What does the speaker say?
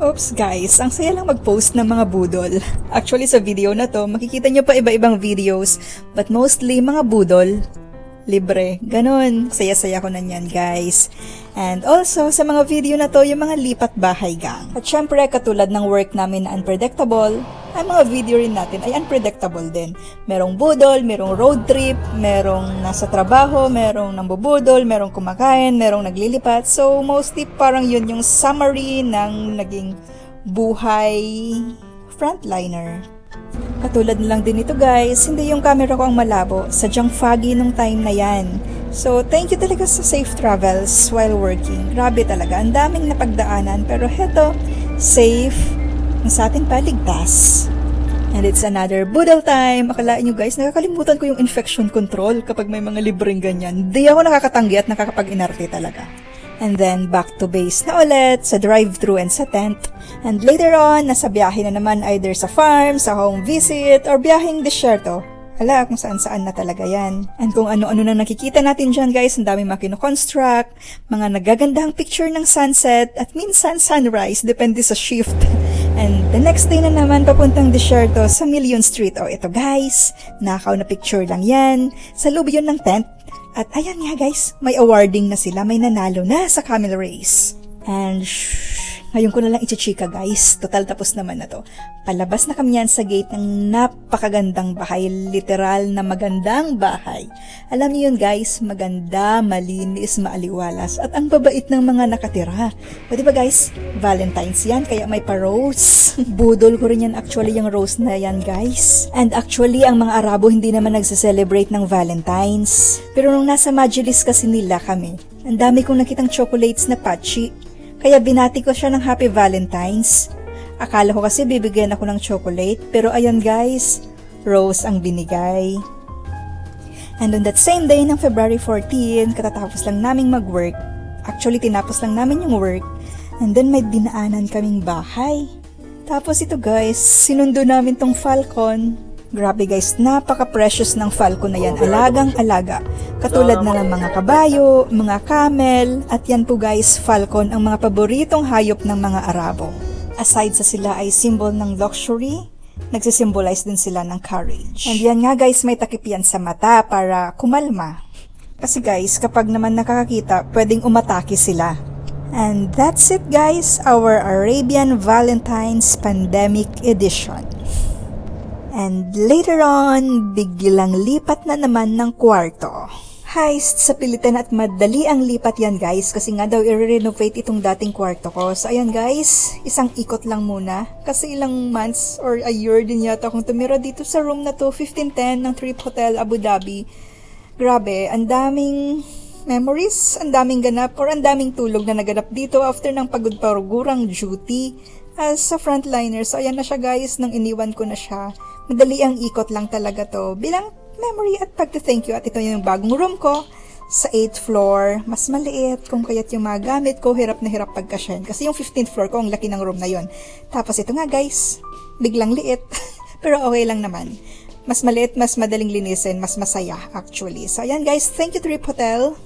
Oops guys, ang saya lang mag-post ng mga budol. Actually sa video na to, makikita nyo pa iba-ibang videos, but mostly mga budol. Libre. Ganon. Saya-saya ko na yan, guys. And also, sa mga video na to, yung mga lipat bahay gang. At syempre, katulad ng work namin na unpredictable, ang mga video rin natin ay unpredictable din. Merong budol, merong road trip, merong nasa trabaho, merong nambubudol, merong kumakain, merong naglilipat. So, mostly parang yun yung summary ng naging buhay frontliner. Katulad na lang din ito guys, hindi yung camera ko ang malabo, sadyang foggy nung time na yan. So, thank you talaga sa safe travels while working. Grabe talaga, ang daming napagdaanan, pero heto, safe, ang sa atin pa, ligtas. And it's another budal time. Akalaan nyo guys, nakakalimutan ko yung infection control kapag may mga libreng ganyan. Di ako nakakatanggi at nakakapag-inarte talaga. And then, back to base na ulit, sa drive-thru and sa tent. And later on, nasa biyahe na naman either sa farm, sa home visit, or biyaheng disyerto. Ala, kung saan-saan na talaga yan. And kung ano-ano na nakikita natin dyan guys, ang dami mga kino-construct, mga nagagandang picture ng sunset, at minsan sunrise, depende sa shift. And the next day na naman, papuntang disyerto sa Million Street. O ito guys, nakaw na picture lang yan. Sa loob yun ng tent. At ayan nga guys, may awarding na sila, may nanalo na sa camel race. And shh, ngayon ko na lang ichichika guys, total tapos naman na to. Palabas na kami yan sa gate ng napakagandang bahay, literal na magandang bahay. Alam niyo yun guys, maganda, malinis, maaliwalas, at ang babait ng mga nakatira. O diba guys, Valentine's yan, kaya may pa-rose. Budol ko rin yan actually yung rose na yan guys. And actually, ang mga Arabo hindi naman nagse-celebrate ng Valentine's. Pero nung nasa Majelis kasi nila kami, ang dami kong nakitang chocolates na patchy. Kaya binati ko siya ng Happy Valentine's. Akala ko kasi bibigyan ako ng chocolate, pero ayan guys, rose ang binigay. And on that same day ng February 14, katatapos lang naming mag-work. Actually, tinapos lang namin yung work. And then may dinaanan kaming bahay. Tapos ito guys, sinundo namin tong Falcon. Grabe guys, napaka-precious ng Falcon na yan. Alagang-alaga. Katulad na ng mga kabayo, mga camel, at yan po guys, Falcon ang mga paboritong hayop ng mga Arabo. Aside sa sila ay symbol ng luxury, nagsisimbolize din sila ng courage. And yan nga guys, may takip yan sa mata para kumalma. Kasi guys, kapag naman nakakakita, pwedeng umatake sila. And that's it guys, our Arabian Valentine's Pandemic Edition. And later on, biglang lipat na naman ng kwarto. Heist sa pilitan at madali ang lipat yan guys kasi nga daw i-renovate itong dating kwarto ko. So ayan guys, isang ikot lang muna kasi ilang months or a year din yata akong tumira dito sa room na to, 1510 ng Trip Hotel Abu Dhabi. Grabe, ang daming memories, ang daming ganap or ang daming tulog na naganap dito after ng pagod-parugurang duty as sa frontliner. So ayan na siya guys, nang iniwan ko na siya. Madali ang ikot lang talaga to bilang memory at pagta-thank you. At ito yung bagong room ko sa 8th floor. Mas maliit kung kaya't yung mga gamit ko, hirap na hirap pagkasyan. Kasi yung 15th floor ko, ang laki ng room na yon. Tapos ito nga guys, biglang liit. Pero okay lang naman. Mas maliit, mas madaling linisin, mas masaya actually. So ayan guys, thank you Trip Hotel.